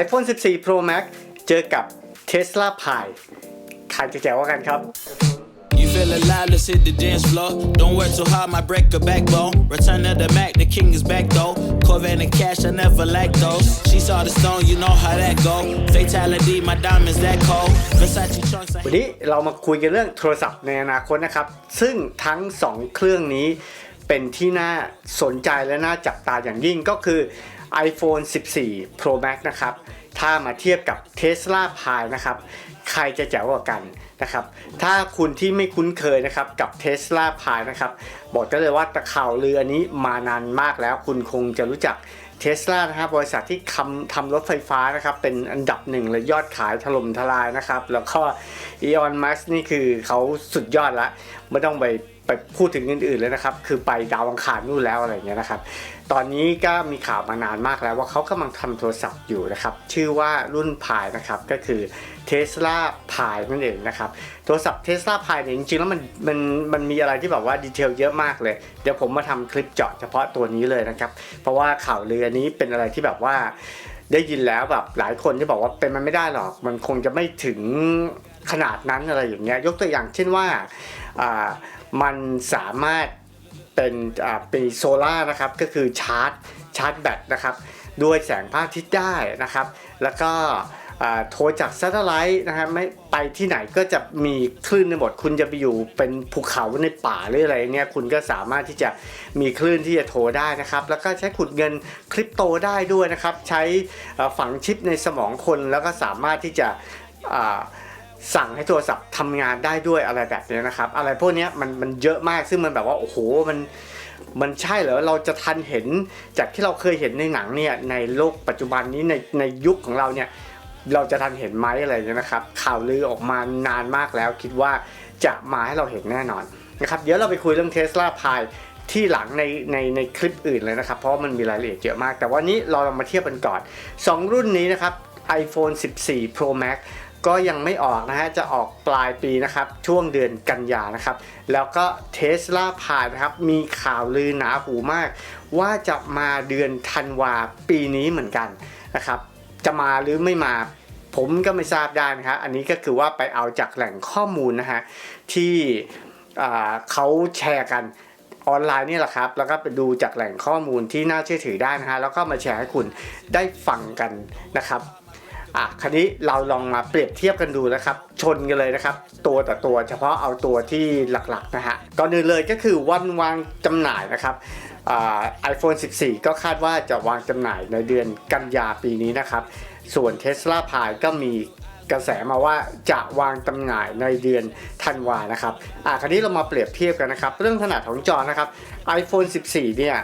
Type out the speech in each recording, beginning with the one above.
iPhone 14 Pro Max เจอกับ Tesla Pi ใครจะแจ๋วกว่ากันครับ You feel alive, let's hit the dance floor. Don't work too hard, might break a backbone. Return of the Mac, the king is back though. Corvette and cash, I never lack those. She saw the stone, you know how that go. Fatality, my diamonds that cold. Versace trunks, I วันนี้เรามาคุยกันเรื่องโทรศัพท์ในอนาคตนะครับ ซึ่งทั้ง 2 เครื่องนี้เป็นที่น่าสนใจและน่าจับตาอย่างยิ่งก็คือ iPhone 14 Pro Max นะครับ ถ้ามาเทียบกับ Tesla Pi นะครับ ใครจะแจ๋วกว่ากันนะครับ ถ้าคุณที่ไม่คุ้นเคยนะครับกับ Tesla Pi นะครับ บอกได้เลยว่าตะข่าวเรืออันนี้มานานมากแล้ว คุณคงจะรู้จักเทสลานะครับบริษัทที่ทำทำรถไฟฟ้านะครับ เป็นอันดับหนึ่งเลยยอดขายถล่มทลายนะครับ แล้วก็อีออนมัสนี่คือเขาสุดยอดละไม่ต้องไป ไปพูดถึงอื่นๆเลยนะครับ คือไปดาวอังคารนู่นแล้วอะไรเงี้ยนะครับ ตอนนี้ก็มีข่าวมานานมากแล้วว่าเขากำลังทำโทรศัพท์อยู่นะครับ ชื่อว่ารุ่นพายนะครับ ก็คือ Tesla p i นั่นเองนะครับ โทรศัพท์ Tesla p i เนี่ยจริงๆแล้วมันมันมันมีอะไรที่แบบว่าดีเทลเยอะมากเลย เดี๋ยวผมมาทำคลิปเจาะเฉพาะตัวนี้เลยนะครับ เพราะว่าข่าวลือนี้เป็นอะไรที่แบบว่าได้ยินแล้วแบบหลายคนที่บอกว่าเป็นมันไม่ได้หรอก มันคงจะไม่ถึงขนาดนั้นอะไรอย่างเงี้ย ยกตัวอย่างเช่นว่า มันสามารถเป็นอ่าเป็นโซล่าร์นะครับก็คือชาร์จชาร์จแบตนะครับด้วยแสงพระอาทิตย์ได้นะครับ แล้วก็อ่าโทรจากซัตเทอร์ไลท์นะครับไม่ไปที่ไหนก็จะมีคลื่นในหมด คุณจะไปอยู่เป็นภูเขาในป่าหรืออะไรเนี่ยคุณก็สามารถที่จะมีคลื่นที่จะโทรได้นะครับ แล้วก็ใช้ขุดเงินคริปโตได้ด้วยนะครับ ใช้อ่อฝังชิปในสมองคนแล้วก็สามารถที่จะอ่า สั่งให้โทรศัพท์ทำงานได้ด้วยอะไรแบบนี้นะครับ อะไรพวกนี้มันมันเยอะมากซึ่งมันแบบว่าโอ้โหมันมันใช่เหรอเราจะทันเห็นจากที่เราเคยเห็นในหนังเนี่ยในโลกปัจจุบันนี้ในในยุคของเราเนี่ยเราจะทันเห็นไหมอะไรเนี่ยนะครับ ข่าวลือออกมานานมากแล้ว คิดว่าจะมาให้เราเห็นแน่นอนนะครับเดี๋ยวเราไปคุยเรื่อง Tesla Pi ที่หลังในในในคลิปอื่นเลยนะครับ เพราะมันมีรายละเอียดเยอะมาก แต่วันนี้เราลองมาเทียบกันก่อน 2 รุ่นนี้นะครับ iPhone 14 Pro Max ก็ยังไม่ออกนะฮะ จะออกปลายปีนะครับ ช่วงเดือนกันยานะครับ แล้วก็ Tesla p i นะครับ มีข่าวลือหนาหูมาก ว่าจะมาเดือนธันวาปีนี้เหมือนกันนะครับ จะมาหรือไม่มาผมก็ไม่ทราบได้นะครับ อันนี้ก็คือว่าไปเอาจากแหล่งข้อมูลนะฮะ ที่เขาแชร์กันออนไลน์นี่แหละครับ แล้วก็ไปดูจากแหล่งข้อมูลที่น่าเชื่อถือได้นะฮะ แล้วก็มาแชร์ให้คุณได้ฟังกันนะครับ อะคราวนี้เราลองมาเปรียบเทียบกันดูนะครับ ชนกันเลยนะครับ ตัวต่อตัวเฉพาะเอาตัวที่หลักๆนะฮะก่อนอื่นเลยก็คือวันวางจำหน่ายนะครับอ่า iPhone 14 ก็คาดว่าจะวางจำหน่ายในเดือนกันยาปีนี้นะครับ ส่วน Tesla Pi ก็มีกระแสมาว่าจะวางจำหน่ายในเดือนธันวานะครับอะคราวนี้เรามาเปรียบเทียบกันนะครับ เรื่องขนาดของจอนะครับ iPhone 14 เนี่ย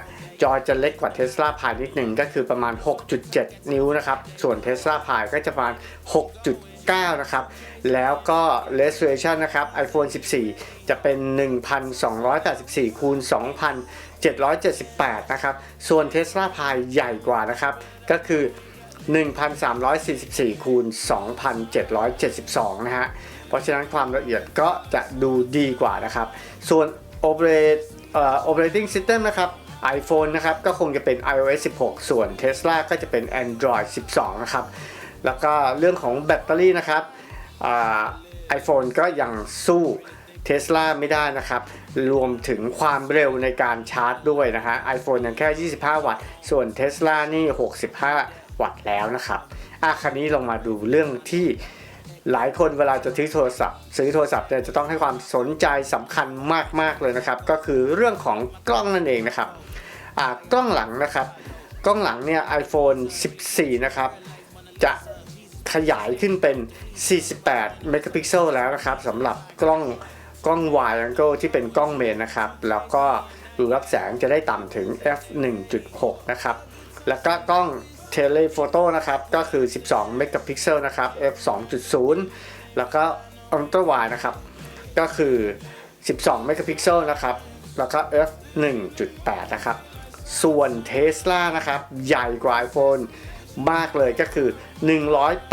จอจะเล็กกว่า Tesla Pi นิดหนึ่งก็คือประมาณ 6.7 นิ้วนะครับ ส่วน Tesla Pi ก็จะประมาณ 6.9 นะครับ แล้วก็ resolution นะครับ iPhone 14 จะเป็น 1284คูณ2778 นะครับ ส่วน Tesla Pi ใหญ่กว่านะครับ ก็คือ 1344คูณ2772 นะฮะ เพราะฉะนั้นความละเอียดก็จะดูดีกว่านะครับ ส่วน operate operating system นะครับ iPhone นะครับก็คงจะเป็น iOS 16 ส่วน Tesla ก็จะเป็น Android 12 นะครับ แล้วก็เรื่องของแบตเตอรี่นะครับไอ่า iPhone ก็ยังสู้ Tesla ไม่ได้นะครับ รวมถึงความเร็วในการชาร์จด้วยนะฮะ iPhone ยังแค่ 25 วัตต์ ส่วน Tesla นี่ 65 วัตต์แล้วนะครับอะคราวนี้ลงมาดูเรื่องที่ หลายคนเวลาจะซื้อโทรศัพท์ ซื้อโทรศัพท์เนี่ยจะต้องให้ความสนใจสำคัญมากๆเลยนะครับ ก็คือเรื่องของกล้องนั่นเองนะครับกล้องหลังนะครับ กล้องหลังเนี่ย iPhone 14 นะครับ จะขยายขึ้นเป็น 48 เมกะพิกเซลแล้วนะครับสำหรับกล้องกล้อง wide angle ที่เป็นกล้องเมนนะครับ แล้วก็รูรับแสงจะได้ต่ำถึง f 1.6 นะครับ แล้วก็กล้อง เทเลโฟโต้นะครับก็คือ 12 เมกะพิกเซลนะครับ f 2.0 แล้วก็อัลตร้าไวนะครับก็คือ 12 เมกะพิกเซลนะครับแล้วก็ f 1.8 นะครับ ส่วน Tesla นะครับใหญ่กว่า iPhone มากเลยก็คือ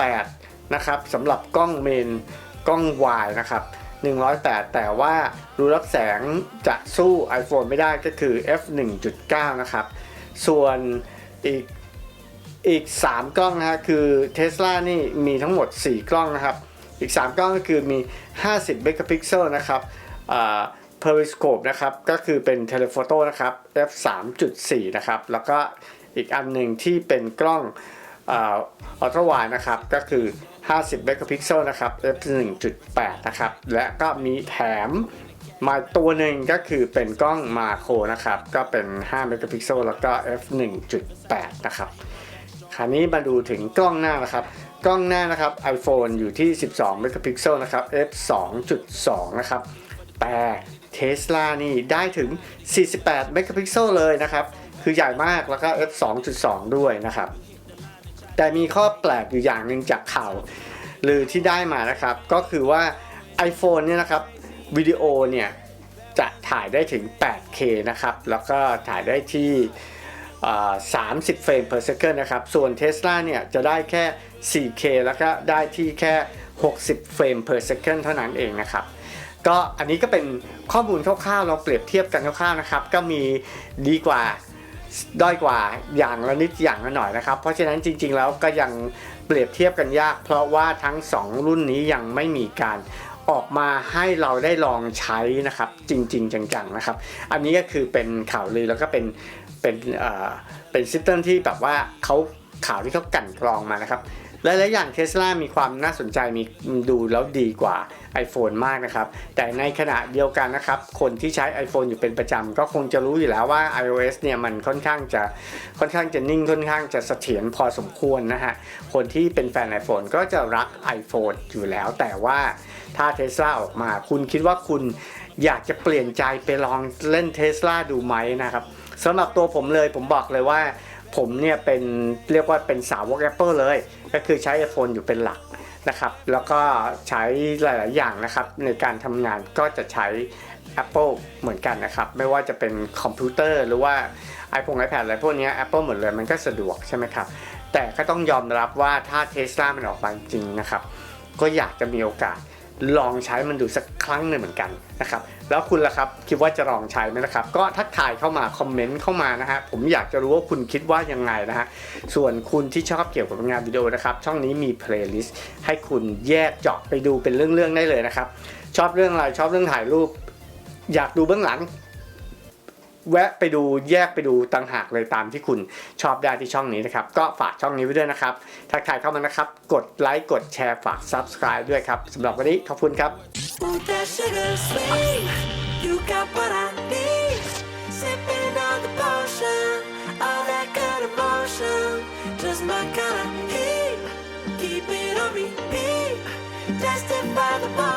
108 นะครับสำหรับกล้องเมนกล้องวายนะครับ 108 แต่ว่ารูรับแสงจะสู้ iPhone ไม่ได้ก็คือ f 1.9 นะครับ ส่วนอีก อีก 3 กล้องนะฮะคือ Tesla นี่มีทั้งหมด 4 กล้องนะครับ อีก 3 กล้องก็คือมี 50 เมกะพิกเซลนะครับอ่า periscope นะครับก็คือเป็น telephoto นะครับ f 3.4 นะครับ แล้วก็อีกอันหนึ่งที่เป็นกล้องอัลตร้าไวนะครับก็คือ 50 เมกะพิกเซลนะครับ f 1.8 นะครับ และก็มีแถมมาตัวหนึ่งก็คือเป็นกล้องมาโครนะครับ ก็เป็น 5 เมกะพิกเซลแล้วก็ f 1.8 นะครับ คราวนี้มาดูถึงกล้องหน้านะครับ กล้องหน้านะครับ iPhone อยู่ที่ 12เมกะพิกเซลนะครับ f 2.2 นะครับ แต่ Tesla นี่ได้ถึง 48 เมกะพิกเซลเลยนะครับ คือใหญ่มากแล้วก็ f 2.2 ด้วยนะครับ แต่มีข้อแปลกอยู่อย่างหนึ่งจากข่าวหรือที่ได้มานะครับ ก็คือว่า iPhone เนี่ยนะครับวิดีโอเนี่ยจะถ่ายได้ถึง 8K นะครับ แล้วก็ถ่ายได้ที่ 30 เฟรม per second นะครับ ส่วน Tesla เนี่ยจะได้แค่ 4K แล้วก็ได้ที่แค่ 60 เฟรม per second เท่านั้นเองนะครับ ก็อันนี้ก็เป็นข้อมูลคร่าวๆ เราเปรียบเทียบกันคร่าวๆนะครับ ก็มีดีกว่าด้อยกว่าอย่างละนิดอย่างละหน่อยนะครับ เพราะฉะนั้นจริงๆแล้วก็ยังเปรียบเทียบกันยาก เพราะว่าทั้ง 2 รุ่นนี้ยังไม่มีการออกมาให้เราได้ลองใช้นะครับ จริง ๆ จังๆนะครับ อันนี้ก็คือเป็นข่าวลือแล้วก็เป็น เป็นเอ่อเป็นซิสเต็มที่แบบว่าเขาข่าวที่เขากั่นกรองมานะครับหลายๆอย่างเทสลามีความน่าสนใจมีดูแล้วดีกว่า iPhone มากนะครับ แต่ในขณะเดียวกันนะครับ คนที่ใช้ iPhone อยู่เป็นประจำก็คงจะรู้อยู่แล้วว่า iOS เนี่ยมันค่อนข้างจะค่อนข้างจะนิ่งค่อนข้างจะเสถียรพอสมควรนะฮะ คนที่เป็นแฟน iPhone ก็จะรัก iPhone อยู่แล้ว แต่ว่าถ้า Tesla ออกมา คุณคิดว่าคุณอยากจะเปลี่ยนใจไปลองเล่น Tesla ดูไหมนะครับ สำหรับตัวผมเลยผมบอกเลยว่า ผมเนี่ยเป็นเรียกว่าเป็นสาวก Apple เลย ก็คือใช้ iPhone อยู่เป็นหลักนะครับ แล้วก็ใช้หลาย ๆ อย่างนะครับ ในการทำงานก็จะใช้ Apple เหมือนกันนะครับ ไม่ว่าจะเป็นคอมพิวเตอร์หรือว่า iPhone iPad อะไรพวกนี้ Apple หมดเลยมันก็สะดวกใช่ไหมครับ แต่ก็ต้องยอมรับว่าถ้า Tesla มันออกมาจริงนะครับ ก็อยากจะมีโอกาส ลองใช้มันดูสักครั้งหนึ่งเหมือนกันนะครับแล้วคุณล่ะครับคิดว่าจะลองใช้ไหมนะครับ ก็ทักทายเข้ามาคอมเมนต์เข้ามานะฮะผมอยากจะรู้ว่าคุณคิดว่ายังไงนะฮะส่วนคุณที่ชอบเกี่ยวกับงานวิดีโอนะครับช่องนี้มีเพลย์ลิสต์ให้คุณแยกเจาะไปดูเป็นเรื่องๆได้เลยนะครับชอบเรื่องอะไรชอบเรื่องถ่ายรูป อยากดูเบื้องหลัง แวะไปดูแยกไปดูต่างหากเลยตามที่คุณชอบได้ที่ช่องนี้นะครับ ก็ฝากช่องนี้ไว้ด้วยนะครับทักทายเข้ามานะครับ กดไลค์กดแชร์ฝาก Subscribe ด้วยครับสำหรับวันนี้ขอบคุณครับ Want that sugar sweet? You got what I need. Sipping on the potion, all that good emotion. Just my kind of heat. Keep it on repeat. Tested by the motion.